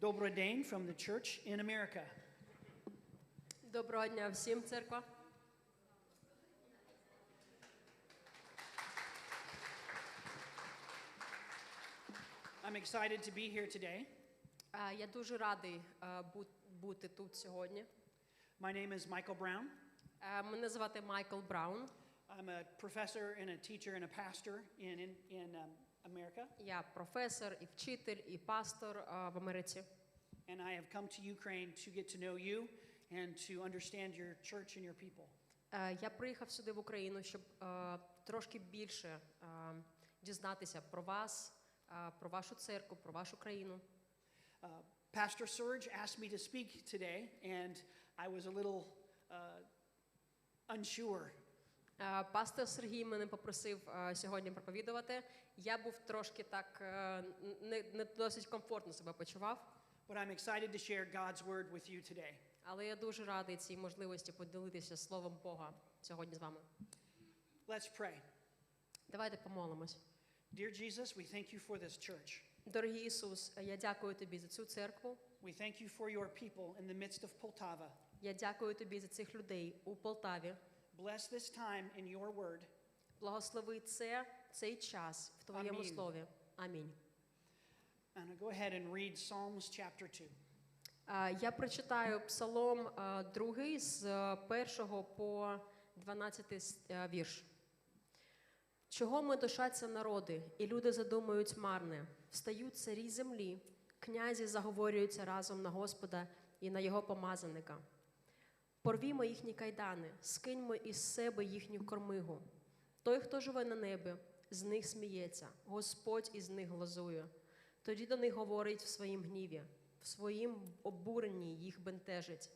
Dobro Dane from the Church in America. Доброго дня всім, церква. I'm excited to be here today. Е, Я дуже радий е, бу- бути тут сьогодні. My name is Michael Brown. Е, Мене звати Майкл Браун. I'm a professor and a teacher and a pastor in, in, in um, America. Я професор, і вчитель, і пастор е, в Америці. And I have come to Ukraine to get to know you and to understand your church and your people. Е, Я приїхав сюди в Україну, щоб е, трошки більше е, дізнатися про вас, е, про вашу церкву, про вашу країну. Uh, Pastor Serge asked me to speak today, and I was a little uh, unsure. Е, Пастор Сергій мене попросив е, сьогодні проповідувати. Я був трошки так е, не, не досить комфортно себе почував. But I'm excited to share God's word with you today. Але я дуже радий цій можливості поділитися словом Бога сьогодні з вами. Let's pray. Давайте помолимось. Dear Jesus, we thank you for this church. Дорогий Ісус, я дякую тобі за цю церкву. We thank you for your people in the midst of Poltava. Я дякую тобі за цих людей у Полтаві. Bless this time in your word. Благослови це, цей час в твоєму Амінь. слові. Амінь. And I'll go ahead and read Psalms chapter 2. А, Я прочитаю Псалом 2 з 1 по 12 с- е, вірш. Чого ми душаться народи, і люди задумують марне, встають царі землі, князі заговорюються разом на Господа і на його помазаника. Порвімо їхні кайдани, скиньмо із себе їхню кормигу. Той, хто живе на небі, з них сміється, Господь із них глазує. Тоді до них говорить в своїм гніві, в своїм обуренні їх бентежить.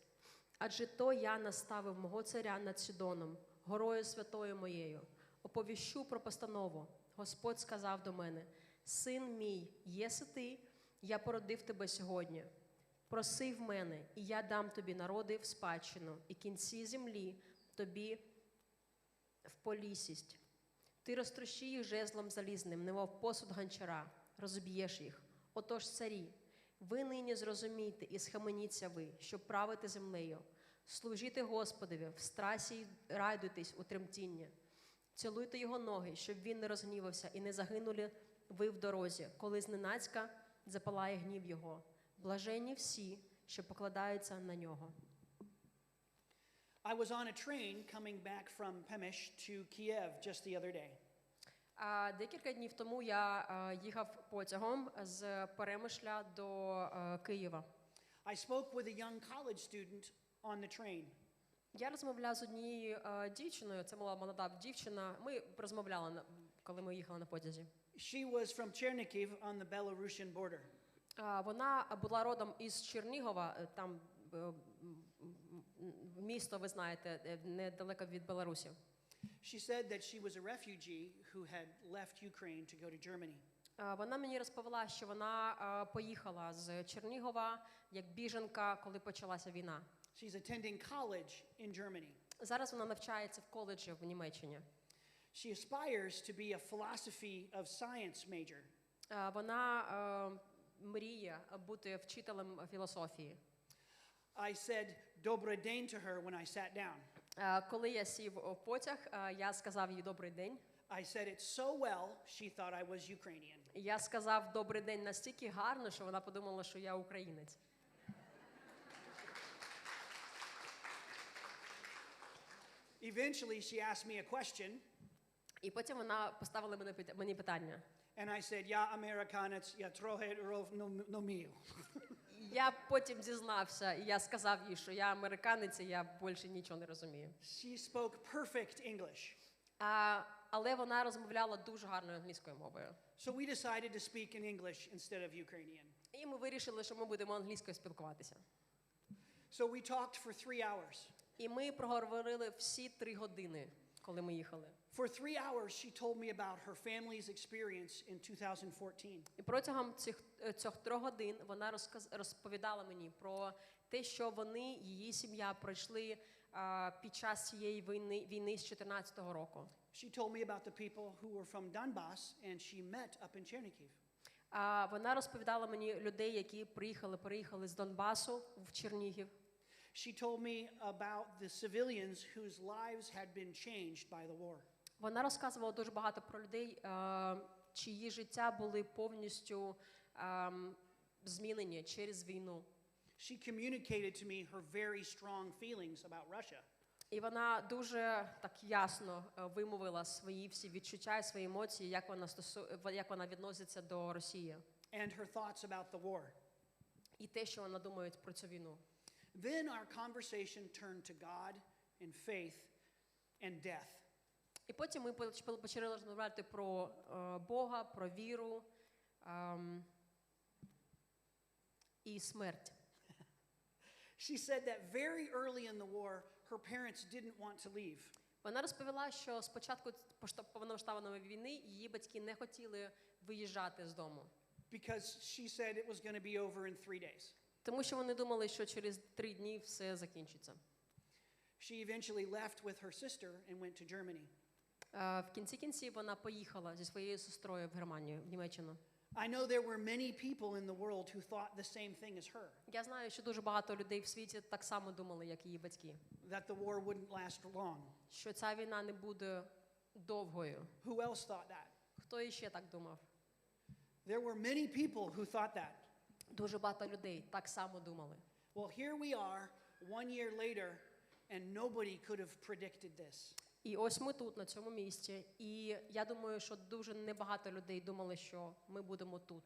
Адже то я наставив мого царя над Сідоном, горою святою моєю. Оповіщу про постанову. Господь сказав до мене: Син мій, єси ти, я породив тебе сьогодні. Проси в мене, і я дам тобі народи в спадщину, і кінці землі тобі в полісість. Ти розтрощи їх жезлом залізним, немов посуд гончара, розб'єш їх. Отож, царі, ви нині зрозумійте і схаменіться ви, щоб правити землею. Служіте Господові, в страсі й райдуйтесь у тремтінні. Цілуйте його ноги, щоб він не розгнівався і не загинули ви в дорозі, коли зненацька запалає гнів його. Блаженні всі, що покладаються на нього. I was on a train coming back from Pemish to Kiev just the other day. А декілька днів тому я їхав потягом з Перемишля до Києва. I spoke with a young college student on the train. Я розмовляв з однією дівчиною, це була молода дівчина. Ми розмовляли, коли ми їхали на потязі. She was from Chernihiv on the Belarusian border. Вона була родом із Чернігова, е, там е, місто, ви знаєте, е, недалеко від Білорусі. She said that she was a refugee who had left Ukraine to go to Germany. Вона мені розповіла, що вона поїхала з Чернігова як біженка, коли почалася війна. She's attending college in Germany. Зараз вона навчається в коледжі в Німеччині. She aspires to be a philosophy of science major. Вона мріє бути вчителем філософії. I said Добрый день to her when I sat down. Е, Коли я сів у потяг, е, я сказав їй добрий день. I said it so well, she thought I was Ukrainian. Я сказав добрий день настільки гарно, що вона подумала, що я українець. Eventually, she asked me a question, І потім вона поставила мені питання. And I said, Я американець, я трохи ров не не вмію». Я потім дізнався, і я сказав їй, що я американець, і я більше нічого не розумію. She spoke perfect English. А, але вона розмовляла дуже гарною англійською мовою. So we decided to speak in English instead of Ukrainian. І ми вирішили, що ми будемо англійською спілкуватися. So we talked for three hours. І ми проговорили всі три години, коли ми їхали. For three hours, she told me about her family's experience in 2014. І протягом цих, е, цих трьох годин вона розповідала мені про те, що вони, її сім'я, пройшли під час цієї війни, війни з 14-го року. She told me about the people who were from Donbass and she met up in Chernihiv. А вона розповідала мені людей, які приїхали, переїхали з Донбасу в Чернігів. She told me about the civilians whose lives had been changed by the war. Вона розказувала дуже багато про людей, е, чиї життя були повністю ем, змінені через війну. She communicated to me her very strong feelings about Russia. І вона дуже так ясно е, вимовила свої всі відчуття і свої емоції, як вона стосу... як вона відноситься до Росії, and her thoughts about the war. і те, що вона думає про цю війну. Then our conversation turned to God and faith and death. І потім ми поч- почали розмовляти про е, Бога, про віру ем, і смерть. She said that very early in the war, her parents didn't want to leave. Вона розповіла, що спочатку пошта- повномасштабної війни її батьки не хотіли виїжджати з дому, because she said it was going to be over in three days. Тому що вони думали, що через три дні все закінчиться. She eventually left with her sister and went to Germany. В кінці кінців вона поїхала зі своєю сестрою в Германію, в Німеччину. I know there were many people in the world who thought the same thing as her Я знаю, що дуже багато людей в світі так само думали, як її батьки, that the war wouldn't last long. що ця війна не буде довгою. Who else thought that? Хто іще так думав? There were many people who thought that. Дуже багато людей так само думали. Well, here we are, one year later, and nobody could have predicted this. І ось ми тут, на цьому місці. І я думаю, що дуже небагато людей думали, що ми будемо тут.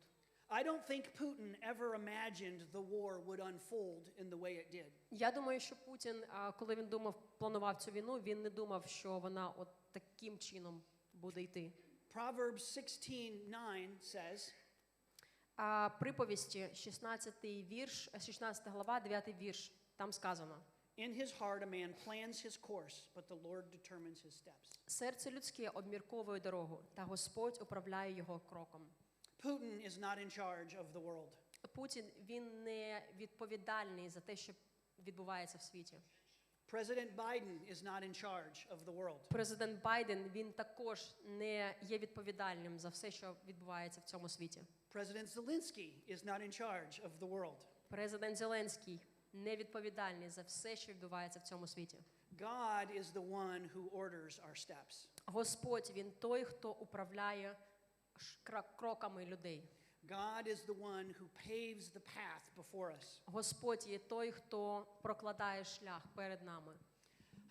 I don't think Putin ever imagined the war would unfold in the way it did. Я думаю, що Путін, коли він думав, планував цю війну, він не думав, що вона от таким чином буде йти. Proverbs 16:9 says, приповісті, 16 вірш, 16 глава, 9 вірш, там сказано: In his heart a man plans his course, but the Lord determines his steps. серце людське обмірковує дорогу, та Господь управляє його кроком. Putin is not in charge of the world. Путін він не відповідальний за те, що відбувається в світі. President Biden is not in charge of the world. Президент Байден він також не є відповідальним за все, що відбувається в цьому світі. President Zelensky is not in charge of the world. Президент Зеленський не відповідальний за все, що відбувається в цьому світі. God is the one who orders our steps. Господь він той, хто управляє ш- кра- кроками людей. God is the one who paves the path before us. Господь є той, хто прокладає шлях перед нами.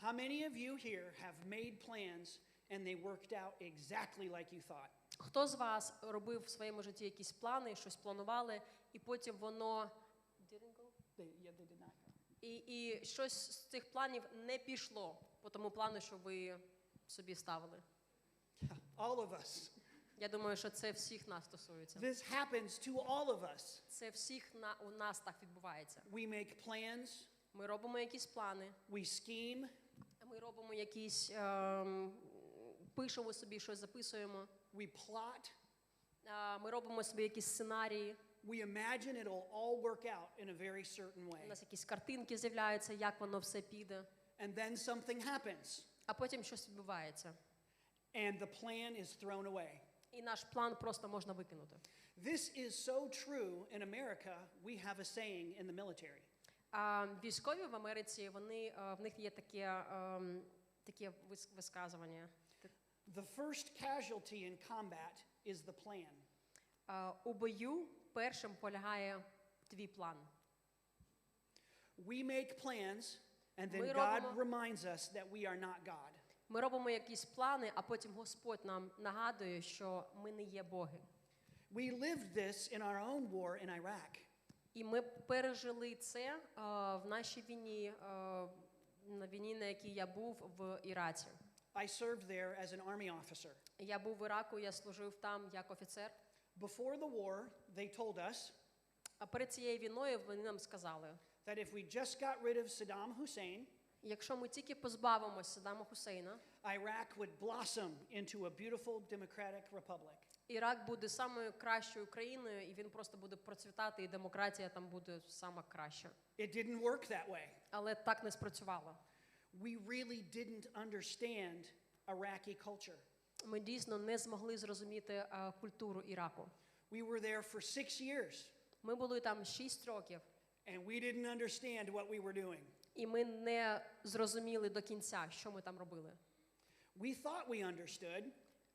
How many of you here have made plans and they worked out exactly like you thought? Хто з вас робив в своєму житті якісь плани, щось планували, і потім воно і, і щось з цих планів не пішло по тому плану, що ви собі ставили? All of us. Я думаю, що це всіх нас стосується. This happens to all of us. Це всіх на у нас так відбувається. We make plans, Ми робимо якісь плани, we scheme, ми робимо якісь ем, пишемо собі щось, записуємо. we plot, а, Ми робимо собі якісь сценарії. we imagine it'll all work out in a very certain У нас якісь картинки з'являються, як воно все піде. And then something happens, А потім щось відбувається. and the plan is thrown away. І наш план просто можна викинути. This is so true in America. We have a saying in the military. А військові в Америці, вони е, в них є таке, ем, таке висказування. The first casualty in combat is the plan. Е, У бою першим полягає твій план. We make plans, and then Ми God робимо- reminds us that we are not God. Ми робимо якісь плани, а потім Господь нам нагадує, що ми не є боги. We lived this in our own war in Iraq. І ми пережили це е, в нашій війні, е, на війні, на якій я був в Іраці. I served there as an army officer. Я був в Іраку, я служив там як офіцер. Before the war, they told us А перед цією війною вони нам сказали: that if we just got rid of Saddam Hussein, якщо ми тільки позбавимося Саддама Хусейна, Iraq would blossom into a beautiful democratic republic. Ірак буде самою кращою країною, і він просто буде процвітати, і демократія там буде сама краща. It didn't work that way. Але так не спрацювало. We really didn't understand Iraqi culture. Ми дійсно не змогли зрозуміти е, культуру Іраку. We were there for six years, Ми були там 6 років, and we didn't understand what we were doing. і ми не зрозуміли до кінця, що ми там робили. We thought we understood,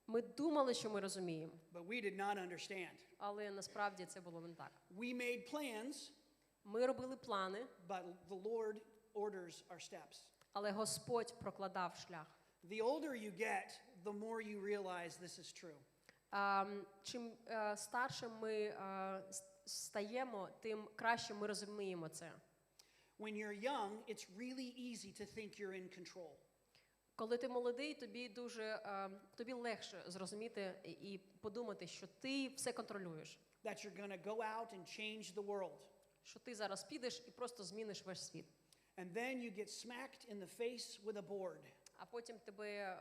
Ми думали, що ми розуміємо, but we did not understand. але насправді це було не так. We made plans, Ми робили плани, but the Lord orders our steps. Але Господь прокладав шлях. The older you get, the more you realize this is true. М, чим е, старше ми с- стаємо, тим краще ми розуміємо це. When you're young, it's really easy to think you're in control. Коли ти молодий, тобі дуже е, тобі легше зрозуміти і і подумати, що ти все контролюєш, that you're going to go out and change the world. що ти зараз підеш і просто зміниш весь світ. And then you get smacked in the face with a board. А потім тебе е,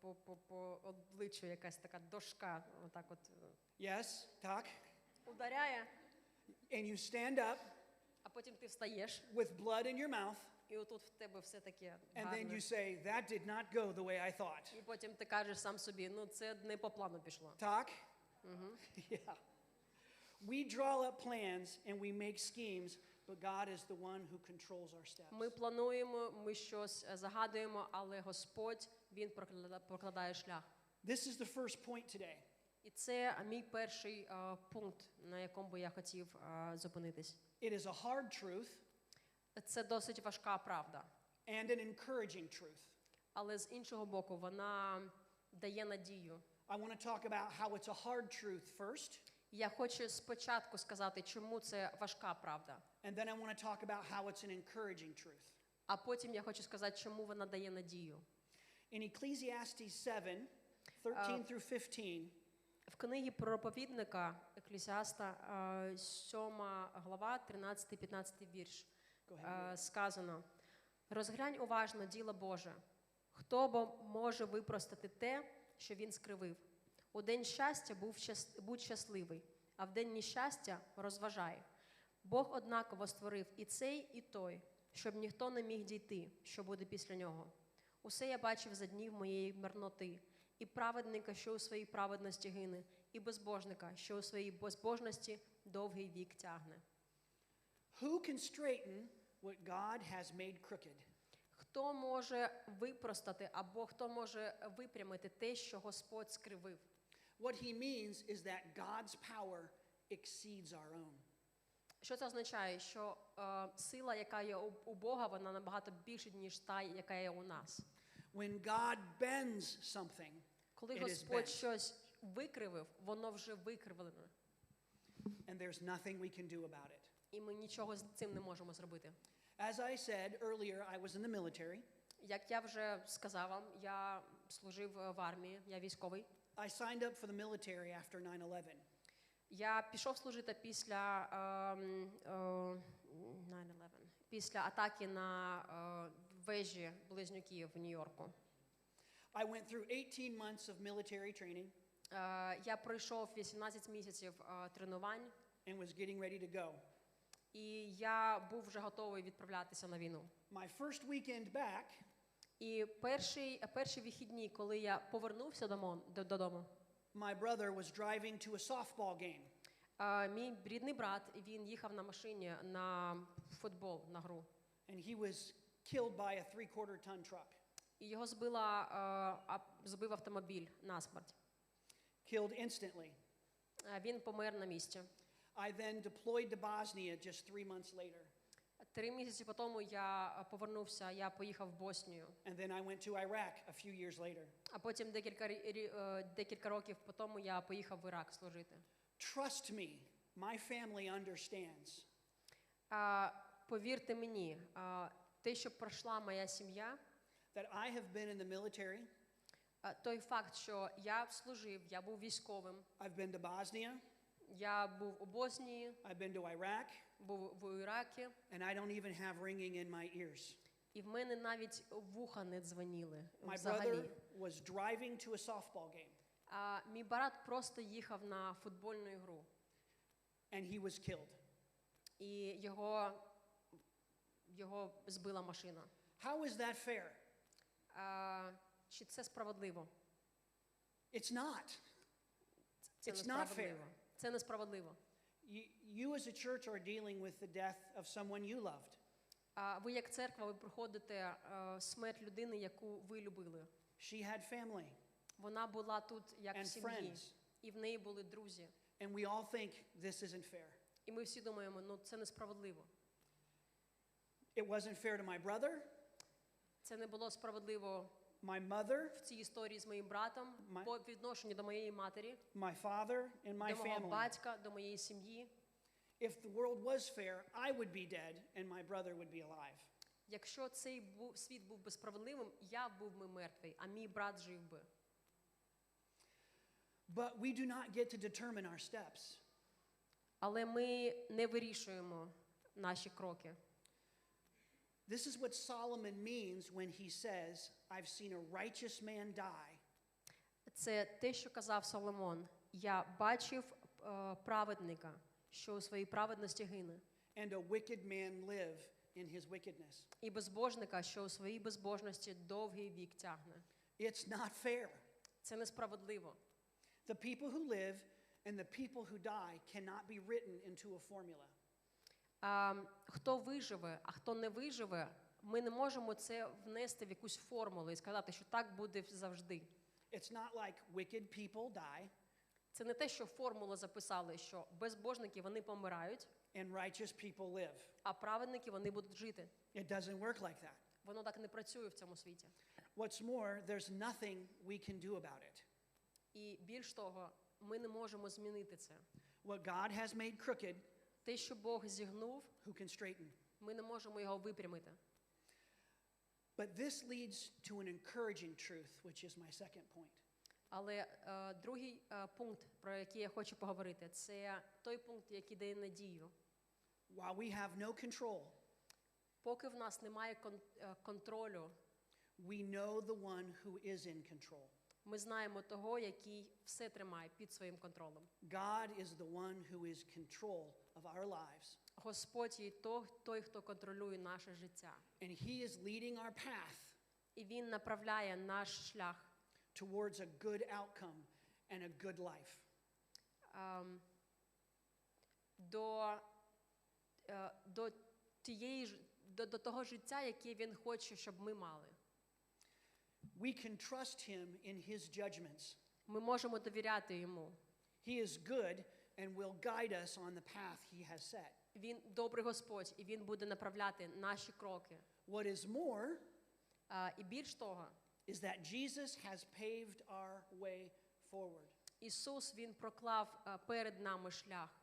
по, по, по обличчю якась така дошка, отак от е, Yes, talk. ударяє, And you stand up а потім ти встаєш, with blood in your mouth, і отут в тебе все таке and then гарне. you say, That did not go the way I thought. І потім ти кажеш сам собі, ну це не по плану пішло. Talk? yeah. We draw up plans and we make schemes, but God is the one who controls our steps. Ми плануємо, ми щось е, загадуємо, але Господь він прокладає, прокладає шлях. This is the first point today. І це мій перший е, пункт, на якому би я хотів е, зупинитись. It is a hard truth Це досить важка правда, and an encouraging truth. але з іншого боку, вона дає надію. I want to talk about how it's a hard truth first, Я хочу спочатку сказати, чому це важка правда, and then I want to talk about how it's an encouraging truth. а потім я хочу сказати, чому вона дає надію. In Ecclesiastes 7 13 through 15, В книгі проповідника Еклесіаста, е, 7 глава, 13-15 вірш. Е, сказано: розглянь уважно діло Боже, хто бо може випростати те, що він скривив. У день щастя будь щасливий, а в день нещастя розважай. Бог однаково створив і цей, і той, щоб ніхто не міг дійти, що буде після нього. Усе я бачив за днів моєї марноти, і праведника, що у своїй праведності гине, і безбожника, що у своїй безбожності довгий вік тягне. Who can straighten what God has made crooked? Хто може випростати або хто може випрямити те, що Господь скривив? What he means is that God's power exceeds our own. Що це означає? Що е, сила, яка є у, у Бога, вона набагато більша, ніж та, яка є у нас. When God bends something, Коли It is Господь bent. щось викривив, воно вже викривлене, and there's nothing we can do about it. і ми нічого з цим не можемо зробити. As I said earlier, I was in the military. Як я вже сказав вам, я служив е, в армії, я військовий. I signed up for the military after 9 11. Я пішов служити після ем, е, 9/11, після атаки на е, вежі близнюків в Нью-Йорку. I went through 18 months of military training Е, Я пройшов 18 місяців е, тренувань, and was getting ready to go. і я був вже готовий відправлятися на війну. My first weekend back, І перший, перші вихідні, коли я повернувся домо- додому, my brother was driving to a softball game. е, мій рідний брат він їхав на машині на футбол на гру. and he was killed by a three quarter ton truck. І його збила ап- збив автомобіль насмерть. Killed instantly. Він помер на місці. I then deployed to Bosnia just three months later. Три місяці по тому я е, повернувся, я поїхав в Боснію. And then I went to Iraq a few years later. А потім декілька, е, декілька років по тому я поїхав в Ірак служити. Trust me, my family understands. А, повірте мені, а, те, що пройшла моя сім'я, that I have been in the military. а, той факт, що я служив, я був військовим, I've been to Bosnia. Я був у Боснії, I've been to Iraq. був в Іракі, And I don't even have ringing in my ears. і в мене навіть вуха не дзвоніли My brother was driving to a softball game А мій брат просто їхав на футбольну ігру, and he was killed. і його, його збила машина. How is that fair? А, чи це справедливо? It's not. Це It's не not fair. Це несправедливо. You, you as a church are dealing with the death of someone you loved. А ви, як церква, ви проходите е, смерть людини, яку ви любили. She had family Вона була тут як в and сім'ї, і в неї були друзі. And we all think this isn't fair. І ми всі думаємо, ну це несправедливо. It wasn't fair to my brother, Це не було справедливо my mother, в цій історії з моїм братом My- по відношенню до моєї матері, my father, and my до мого family. батька, до моєї сім'ї. If the world was fair, I would be dead and my brother would be alive. Якщо цей бу- світ був би справедливим, я був би мертвий, а мій брат жив би. But we do not get to determine our steps. Але ми не вирішуємо наші кроки. This is what Solomon means when he says, I've seen a righteous man die Це те, що казав Соломон. Я бачив е, праведника, що у своїй праведності гине, and a wicked man live in his wickedness. і безбожника, що у своїй безбожності довгий вік тягне. It's not fair. Це несправедливо. The people who live and the people who die cannot be written into a formula. А, хто виживе, а хто не виживе, ми не можемо це внести в якусь формулу і сказати, що так буде завжди. It's not like wicked people die Це не те, що формулу записали, що безбожники вони помирають, and righteous people live. а праведники вони будуть жити. It doesn't work like that. Воно так не працює в цьому світі. What's more, there's nothing we can do about it. І більш того, ми не можемо змінити це. What God has made crooked, Те, що Бог зігнув, who can straighten? ми не можемо його випрямити. But this leads to an encouraging truth, which is my second point. Але е, другий е, пункт, про який я хочу поговорити, це той пункт, який дає надію. While we have no control, Поки в нас немає кон- е, контролю, we know the one who is in control. ми знаємо того, який все тримає під своїм контролем. God is the one who is control of our lives, Господь є той, хто контролює наше життя. and He is leading our path І Він направляє наш шлях towards a good outcome and a good life. ем, до, е, до, тієї, до, до того життя, яке Він хоче, щоб ми мали. We can trust Him in His judgments. Ми можемо довіряти йому. He is good and will guide us on the path He has set. Він добрий Господь, і Він буде направляти наші кроки. What is more А, і більш того, is that Jesus has paved our way forward Ісус Він проклав а, перед нами шлях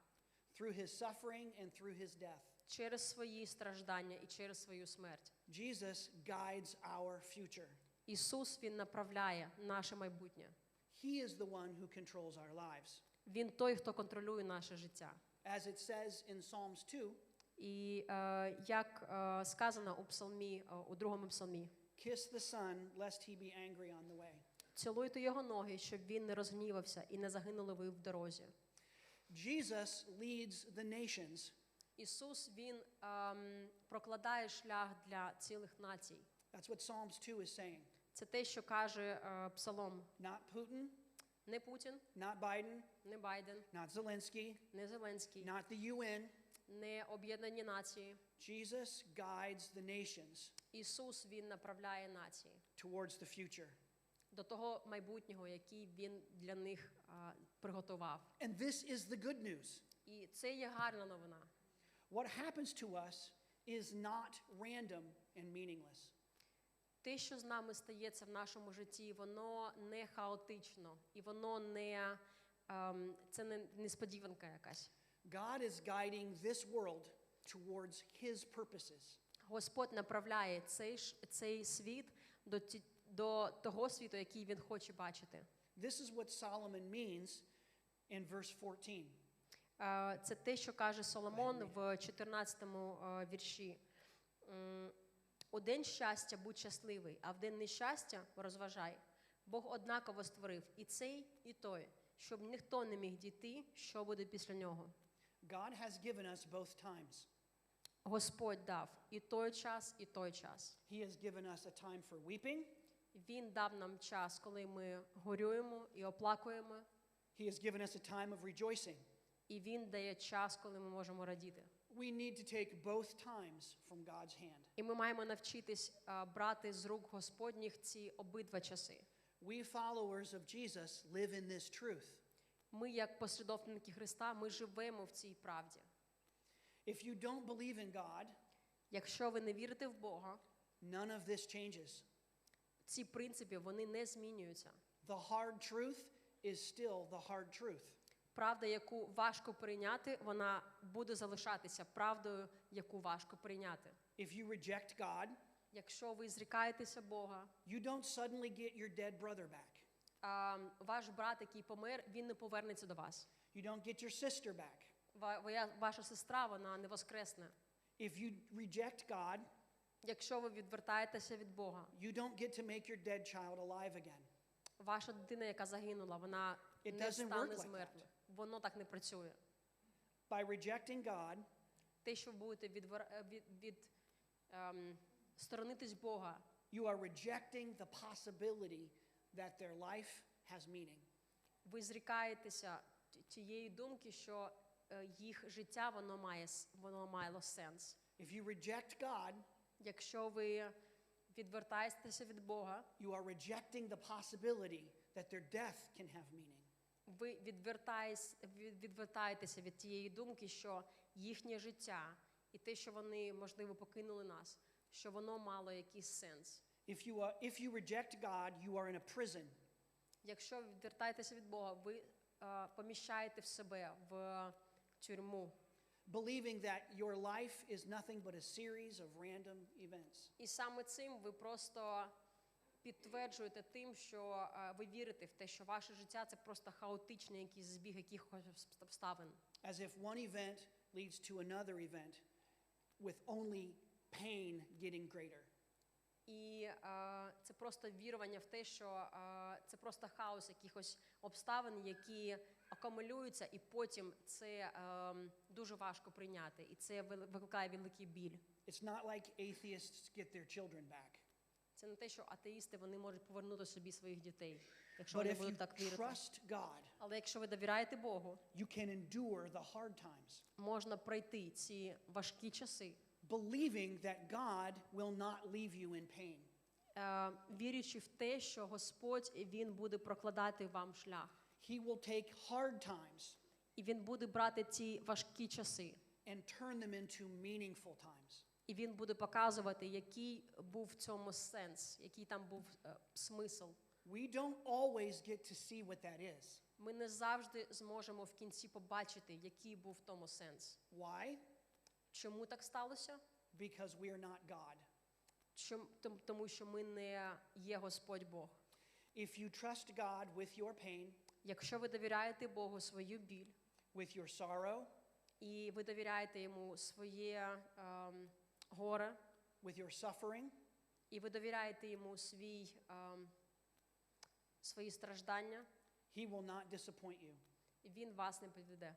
through His suffering and through His death. через свої страждання і через свою смерть. Jesus guides our future. Ісус Він направляє наше майбутнє. He is the one who controls our lives. Він той, хто контролює наше життя. As it says in Psalms 2, І е, як е, сказано у псалмі, е, у другому псалмі, kiss the Son, lest he be angry on the way. цілуйте його ноги, щоб він не розгнівався і не загинули ви в дорозі. Jesus leads the nations. Ісус Він ем, прокладає шлях для цілих націй. That's what Psalms 2 is saying. Це те, що каже е, Псалом. Not Putin, Не Путін, not Biden, не Байден, not Zelensky, не Зеленський, not the UN. не Об'єднані Нації. Jesus guides the nations Ісус Він направляє нації towards the future. до того майбутнього, який Він для них а, приготував. And this is the good news. І це є гарна новина. What happens to us is not random and meaningless. Те, що з нами стається в нашому житті, воно не хаотично і воно не ем, це не несподіванка якась. God is guiding this world towards his purposes. Господь направляє цей, цей світ до, ті- до того світу, який він хоче бачити. This is what Solomon means in verse 14. Е, Це те, що каже Соломон в 14 е, вірші. М, У день щастя будь щасливий, а в день нещастя розважай. Бог однаково створив і цей, і той, щоб ніхто не міг дійти, що буде після нього. God has given us both times. Господь дав і той час, і той час. He has given us a time for weeping, Він дав нам час, коли ми горюємо і оплакуємо. he has given us a time of rejoicing. і Він дає час, коли ми можемо радіти. We need to take both times from God's hand. І ми маємо навчитись брати з рук Господніх ці обидва часи. We followers of Jesus live in this truth. Ми, як послідовники Христа, ми живемо в цій правді. If you don't believe in God, Якщо ви не вірите в Бога, none of this changes. ці принципи вони не змінюються. The hard truth is still the hard truth. Правда, яку важко прийняти, вона буде залишатися правдою, яку важко прийняти. If you reject God, Якщо ви зрікаєтеся Бога, you don't suddenly get your dead brother back. а, ваш брат, який помер, він не повернеться до вас. You don't get your sister back. Ва- Ваша сестра, вона не воскресне. If you reject God, Якщо ви відвертаєтеся від Бога, you don't get to make your dead child alive again. ваша дитина, яка загинула, вона It не стане з мертвих. Воно так не працює. By rejecting God, Те, що будете е, від, від ем, сторонитись Бога, you are rejecting the possibility that their life has meaning. ви зрікаєтеся тієї думки, що е, їх життя воно має воно мало сенс. If you reject God, Якщо ви відвертаєтеся від Бога, you are rejecting the possibility that their death can have meaning. Ви відвертаєтеся від тієї думки, що їхнє життя і те, що вони можливо покинули нас, що воно мало якийсь сенс. If you, are, if you reject God, you are in a prison. Якщо відвертаєтеся від Бога, ви е, поміщаєте в себе в тюрму. believing that your life is nothing but a series of random events. І саме цим ви просто підтверджуєте тим, що е, ви вірите в те, що ваше життя це просто хаотичний якийсь збіг якихось обставин. As if one event leads to another event with only pain getting greater. І е, це просто вірування в те, що е, це просто хаос якихось обставин, які акумулюються, і потім це е, дуже важко прийняти, і це викликає великий біль. It's not like atheists get their children back. Це не те, що атеїсти вони можуть повернути собі своїх дітей, якщо But вони будуть так вірити. God, Але якщо ви довіряєте Богу, you can endure the hard times, можна пройти ці важкі часи, believing that God will not leave you in pain. е, вірячи в те, що Господь він буде прокладати вам шлях, He will take hard times і він буде брати ці важкі часи, and turn them into meaningful times. І він буде показувати, який був в цьому сенс, який там був е, смисл. We don't always get to see what that is. Ми не завжди зможемо в кінці побачити, який був в тому сенс. Why? Чому так сталося? Because we are not God. Чом- тому що ми не є Господь Бог. If you trust God with your pain, Якщо ви довіряєте Богу свою біль, with your sorrow, і ви довіряєте йому своє ем, горе, with your suffering, і ви довіряєте йому свій, ем, свої страждання, He will not disappoint you. він вас не підведе.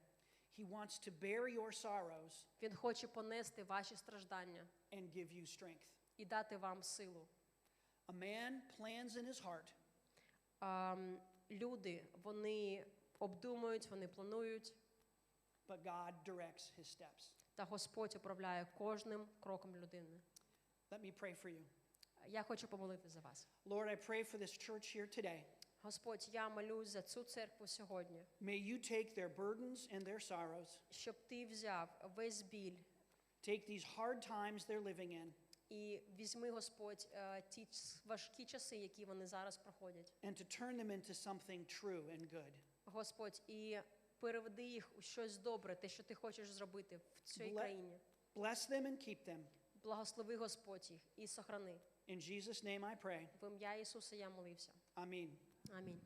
He wants to bear your sorrows Він хоче понести ваші страждання and give you strength. і дати вам силу. A man plans in his heart, Ем, люди вони обдумують, вони планують, but God directs his steps. Та Господь управляє кожним кроком людини. Let me pray for you. Я хочу помолити за вас. Lord, I pray for this church here today. Господь, я молюсь за цю церкву сьогодні, May you take their burdens and their sorrows, щоб ти взяв весь біль take these hard times they're living in, і візьми, Господь, е, ті важкі часи, які вони зараз проходять. and to turn them into something true and good. Господь, і переведи їх у щось добре, те, що ти хочеш зробити в цій країні. Bless them and keep them. Благослови Господь їх і сохрани. In Jesus' name I pray. В ім'я Ісуса я молився. Амінь. Амінь.